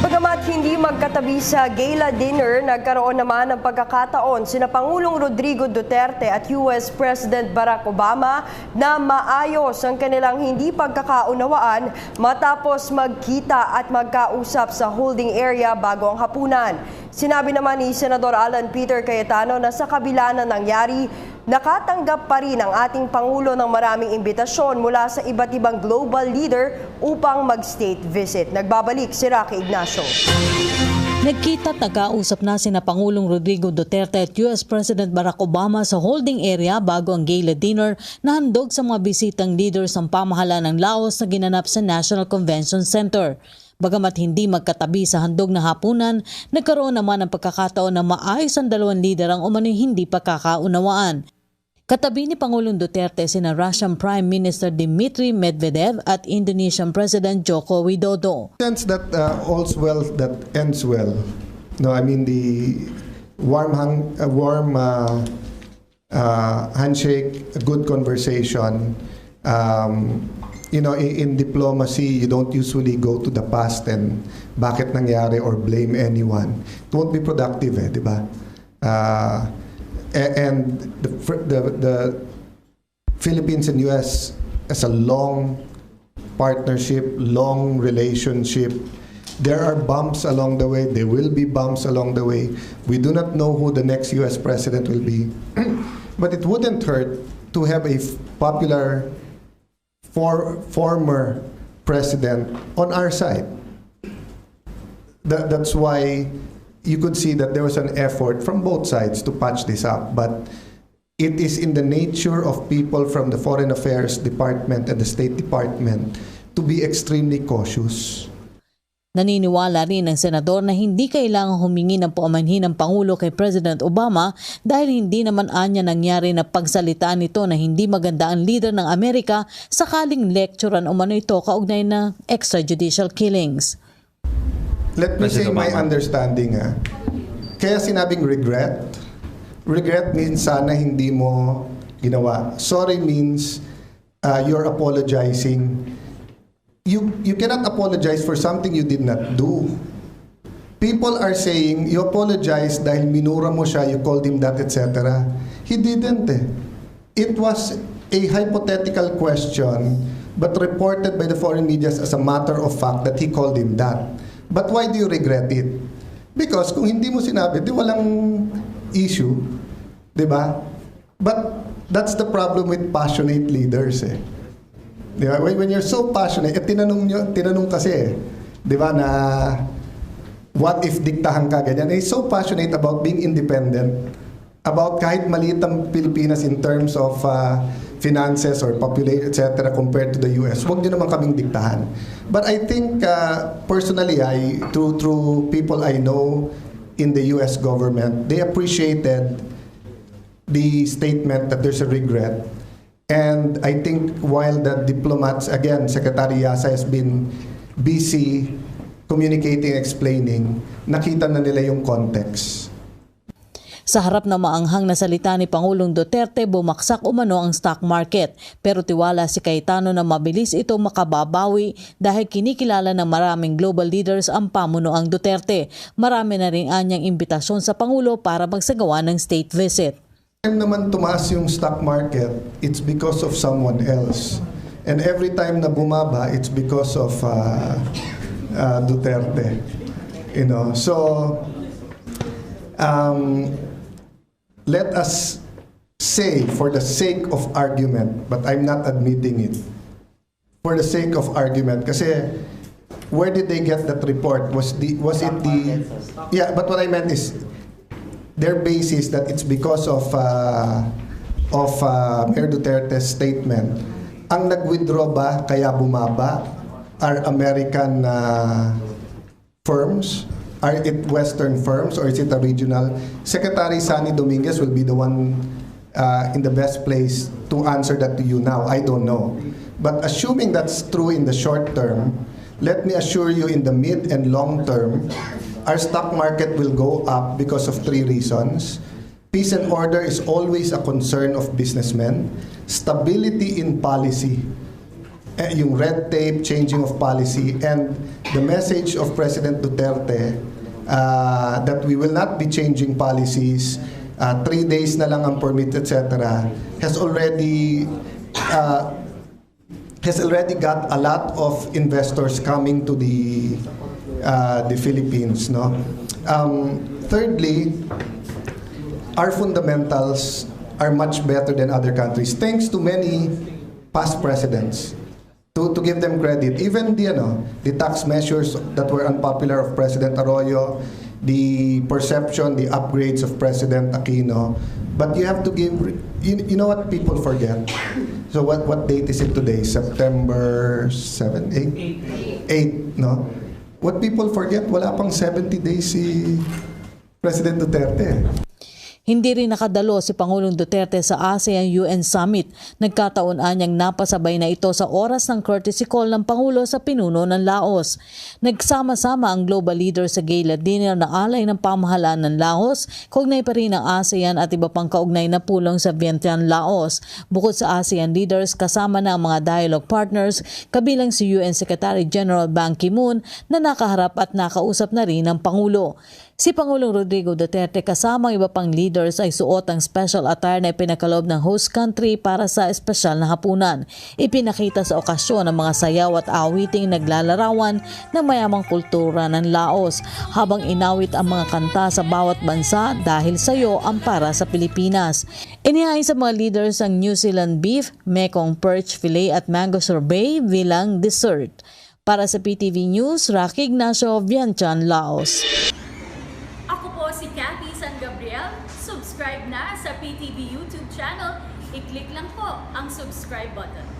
Bagamat hindi magkatabi sa gala dinner, nagkaroon naman ng pagkakataon sina Pangulong Rodrigo Duterte at US President Barack Obama na maayos ang kanilang hindi pagkakaunawaan matapos magkita at magkausap sa holding area bago ang hapunan. Sinabi naman ni Senador Alan Peter Cayetano na sa kabila na nangyari, nakatanggap pa rin ang ating Pangulo ng maraming imbitasyon mula sa iba't ibang global leader upang mag-state visit. Nagbabalik si Rocky Ignacio. Nagkita nagkausap na sina Pangulong Rodrigo Duterte at US President Barack Obama sa holding area bago ang gala dinner na handog sa mga bisitang leaders ng pamahalaan ng Laos na ginanap sa National Convention Center. Bagamat hindi magkatabi sa handog na hapunan, nagkaroon naman ng pagkakataon na maayos ang dalawang lider ang umano'y hindi pagkakaunawaan. Katabi ni Pangulong Duterte sina Russian Prime Minister Dmitry Medvedev at Indonesian President Joko Widodo. sense that uh, all's well that ends well. No, I mean the warm hang, uh, warm uh, uh, handshake, a good conversation. Um, you know, in, in diplomacy, you don't usually go to the past and bakit nangyari or blame anyone. It won't be productive, eh, di ba? Uh, and the, the the Philippines and US as a long partnership, long relationship. There are bumps along the way. There will be bumps along the way. We do not know who the next US president will be. but it wouldn't hurt to have a popular for, former president on our side. That, that's why you could see that there was an effort from both sides to patch this up. But it is in the nature of people from the Foreign Affairs Department and the State Department to be extremely cautious. Naniniwala rin ang senador na hindi kailangang humingi ng paumanhin ng Pangulo kay President Obama dahil hindi naman anya nangyari na pagsalitaan nito na hindi maganda ang leader ng Amerika sakaling lecturean umano ito kaugnay na extrajudicial killings. Let me say my understanding. Ah. Kaya sinabing regret, regret means sana hindi mo ginawa. Sorry means uh, you're apologizing. You, you cannot apologize for something you did not do. People are saying, you apologize dahil minura mo siya, you called him that, etc. He didn't eh. It was a hypothetical question but reported by the foreign media as a matter of fact that he called him that. But why do you regret it? Because kung hindi mo sinabi, di walang issue. Di ba? But that's the problem with passionate leaders eh. Di ba? When, you're so passionate, eh, tinanong, nyo, tinanong kasi eh, di ba, na what if diktahan ka ganyan? He's so passionate about being independent, about kahit maliit ang Pilipinas in terms of uh, finances or population, etc. compared to the US. Huwag nyo naman kaming diktahan. But I think, uh, personally, I, through, through people I know in the US government, they appreciated the statement that there's a regret. And I think while the diplomats, again, Secretary Yasa has been busy communicating, explaining, nakita na nila yung context. Sa harap ng maanghang na salita ni Pangulong Duterte, bumaksak umano ang stock market. Pero tiwala si Cayetano na mabilis ito makababawi dahil kinikilala ng maraming global leaders ang pamunuang Duterte. Marami na rin anyang imbitasyon sa Pangulo para magsagawa ng state visit. Time naman tumaas yung stock market, it's because of someone else. And every time na bumaba, it's because of uh, uh, Duterte. You know, so um, let us say, for the sake of argument, but I'm not admitting it, for the sake of argument, kasi where did they get that report? Was the was it the yeah? But what I meant is their basis that it's because of uh, of uh, Mayor Duterte's statement. Ang nag-withdraw ba kaya bumaba are American uh, firms? Are it Western firms or is it a regional? Secretary Sani Dominguez will be the one uh, in the best place to answer that to you now. I don't know. But assuming that's true in the short term, let me assure you in the mid and long term, our stock market will go up because of three reasons. Peace and order is always a concern of businessmen. Stability in policy eh, yung red tape, changing of policy, and the message of President Duterte uh, that we will not be changing policies, uh, three days na lang ang permit, etc., has already uh, has already got a lot of investors coming to the uh, the Philippines. No. Um, thirdly, our fundamentals are much better than other countries thanks to many past presidents. To, to give them credit, even the, ano, the tax measures that were unpopular of President Arroyo, the perception, the upgrades of President Aquino, but you have to give, you, you know what people forget? So what, what date is it today? September 7, 8? 8, no? What people forget, wala pang 70 days si President Duterte. Hindi rin nakadalo si Pangulong Duterte sa ASEAN-UN Summit. Nagkataon anyang napasabay na ito sa oras ng courtesy call ng Pangulo sa pinuno ng Laos. Nagsama-sama ang global leader sa gala dinner na alay ng pamahalaan ng Laos, kaugnay pa rin ng ASEAN at iba pang kaugnay na pulong sa Vientiane, Laos. Bukod sa ASEAN leaders, kasama na ang mga dialogue partners, kabilang si UN Secretary General Ban Ki-moon na nakaharap at nakausap na rin ng Pangulo. Si Pangulong Rodrigo Duterte kasama ang iba pang leaders ay suot ang special attire na ipinakalob ng host country para sa espesyal na hapunan. Ipinakita sa okasyon ang mga sayaw at awiting naglalarawan ng mayamang kultura ng Laos habang inawit ang mga kanta sa bawat bansa dahil sayo ang para sa Pilipinas. Inihain sa mga leaders ang New Zealand beef, Mekong perch fillet at mango sorbet bilang dessert. Para sa PTV News, Rocky Ignacio, Vientiane, Laos. PTV YouTube channel. I-click lang po ang subscribe button.